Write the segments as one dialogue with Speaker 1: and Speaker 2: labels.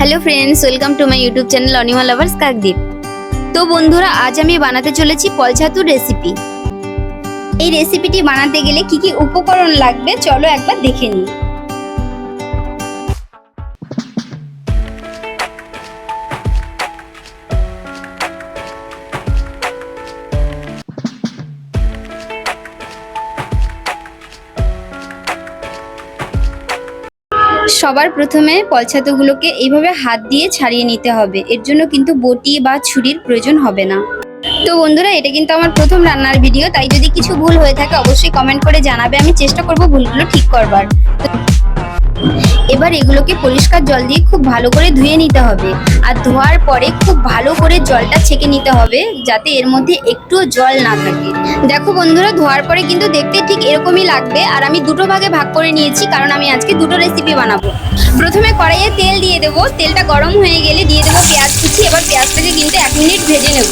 Speaker 1: Hello friends, welcome to my YouTube channel Anima lovers Kakdwip. তো বন্ধুরা, আজ আমি বানাতে চলেছি পলছাতুর রেসিপি এই রেসিপিটি বানাতে গেলে কি কি উপকরণ লাগবে? চলো একবার দেখে নিই। সবার প্রথমে পলছাতগুলোকে এইভাবে হাত দিয়ে ছাড়িয়ে নিতে হবে। এর জন্য কিন্তু বটি বা ছুরির প্রয়োজন হবে না। তো বন্ধুরা, এটা কিন্তু আমার প্রথম রান্নার ভিডিও। তাই যদি কিছু ভুল হয়ে থাকে, অবশ্যই কমেন্ট করে জানাবে। আমি চেষ্টা করব ভুলগুলো ঠিক করবার। এবার এগুলোকে পরিষ্কার জল দিয়ে খুব ভালো করে ধুয়ে নিতে হবে। আর ধোয়ার পরে খুব ভালো করে জলটা ছেঁকে নিতে হবে, যাতে এর মধ্যে একটুও জল না থাকে। দেখো বন্ধুরা, ধোয়ার পরে কিন্তু দেখতে ঠিক এরকমই লাগবে। আর আমি দুটো ভাগে ভাগ করে নিয়েছি, কারণ আমি আজকে দুটো রেসিপি বানাবো। প্রথমে কড়াইয়ে তেল দিয়ে দেবো। তেলটা গরম হয়ে গেলে দিয়ে দেবো পেঁয়াজ কুচি। এবার পেঁয়াজটাকে কিন্তু এক মিনিট ভেজে নেব।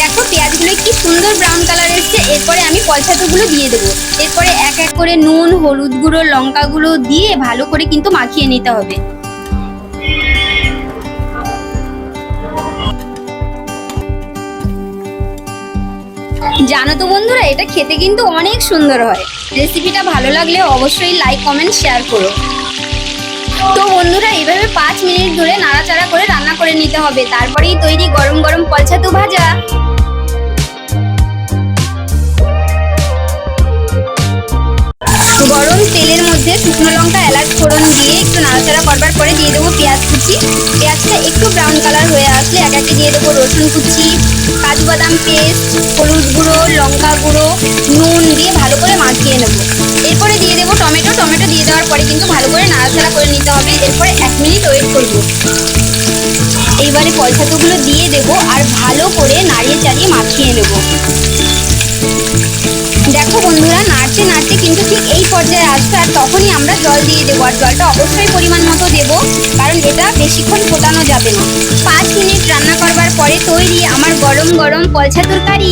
Speaker 1: দেখো পেঁয়াজগুলো কি সুন্দর ব্রাউন কালার এসছে। এরপরে আমি পলছাতুগুলো দিয়ে দেবো। এরপরে এক এক করে নুন, হলুদ গুঁড়ো লঙ্কা গুঁড়ো দিয়ে ভালো করে কিন্তু মাখিয়ে নিতে হবে। জানো তো বন্ধুরা, এটা খেতে কিন্তু অনেক সুন্দর হয়। রেসিপিটা ভালো লাগলে অবশ্যই লাইক কমেন্ট শেয়ার করো। তো বন্ধুরা এইভাবে পাঁচ মিনিট ধরে নাড়াচাড়া করে রান্না করে নিতে হবে। তারপরেই তৈরি গরম গরম পলছাতু ভাজা। গরম তেলের মধ্যে শুকনো লঙ্কা এলাচ ফোড়ন দিয়ে একটু নাড়াচাড়া করবার পরে দিয়ে দেবো পেঁয়াজ কুচি। পেঁয়াজটা একটু ব্রাউন কালার হয়ে আসলে এক একে দিয়ে দেবো রসুন কুচি, কাজু বাদাম পেস্ট হলুদ গুঁড়ো, লঙ্কা গুঁড়ো, নুন দিয়ে ভালো করে মাখিয়ে নেব। এরপরে দিয়ে দেবো টমেটো। টমেটো দিয়ে দেওয়ার পরে কিন্তু ভালো করে নাড়াচাড়া করে নিতে হবে। এরপরে এক মিনিট ওয়েট করব। এইবারে পয়সাতুগুলো দিয়ে দেবো আর ভালো করে নাড়িয়ে চাড়িয়ে মাখিয়ে নেব। জল দিয়ে দেবো আর জলটা অবশ্যই পরিমাণ মতো দেব, কারণ এটা বেশিক্ষণ ফোটানো যাবে না। পাঁচ মিনিট রান্না করবার পরে তৈরি আমার গরম গরম পলছা তরকারি।